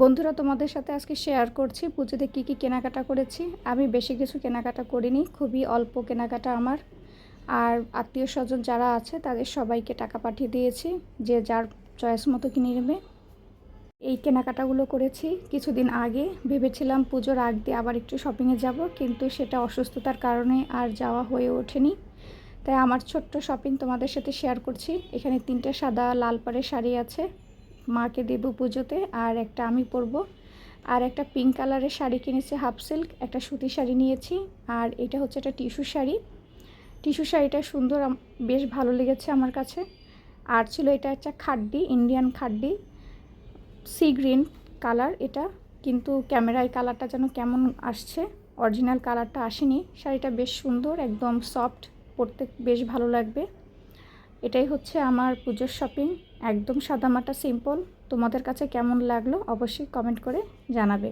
বন্ধুরা, তোমাদের সাথে আজকে শেয়ার করছি। পুজোতে কী কী কেনাকাটা করেছি? আমি বেশি কিছু কেনাকাটা করিনি, খুবই অল্প কেনাকাটা আমার। আর আত্মীয় স্বজন যারা আছে, তাদের সবাইকে টাকা পাঠিয়ে দিয়েছি, যে যার চয়েস মতো কিনে নেবে। এই কেনাকাটাগুলো করেছি কিছুদিন আগে। ভেবেছিলাম পুজোর আগ দিয়ে আবার একটু শপিংয়ে যাব, কিন্তু সেটা অসুস্থতার কারণে আর যাওয়া হয়ে ওঠেনি। তাই আমার ছোট্ট শপিং তোমাদের সাথে শেয়ার করছি। এখানে তিনটে সাদা লাল পাড়ের শাড়ি আছে। মাকে দেব পুজোতে, আর একটা আমি পরবো। আর একটা পিঙ্ক কালারের শাড়ি কিনেছি হাফ সিল্ক একটা সুতি শাড়ি নিয়েছি, আর এটা হচ্ছে একটা টিস্যু শাড়ি। টিস্যু শাড়িটা সুন্দর বেশ ভালো লেগেছে আমার কাছে। আর ছিল এটা একটা khadi Indian khadi sea green colour এটা। কিন্তু ক্যামেরায় কালারটা যেন কেমন আসছে অরিজিনাল কালারটা আসেনি। শাড়িটা বেশ সুন্দর, একদম সফট পরতে বেশ ভালো লাগবে। এটাই হচ্ছে আমার পুজোর শপিং একদম সাদামাটা সিম্পল তোমাদের কাছে কেমন লাগল অবশ্যই কমেন্ট করে জানাবে।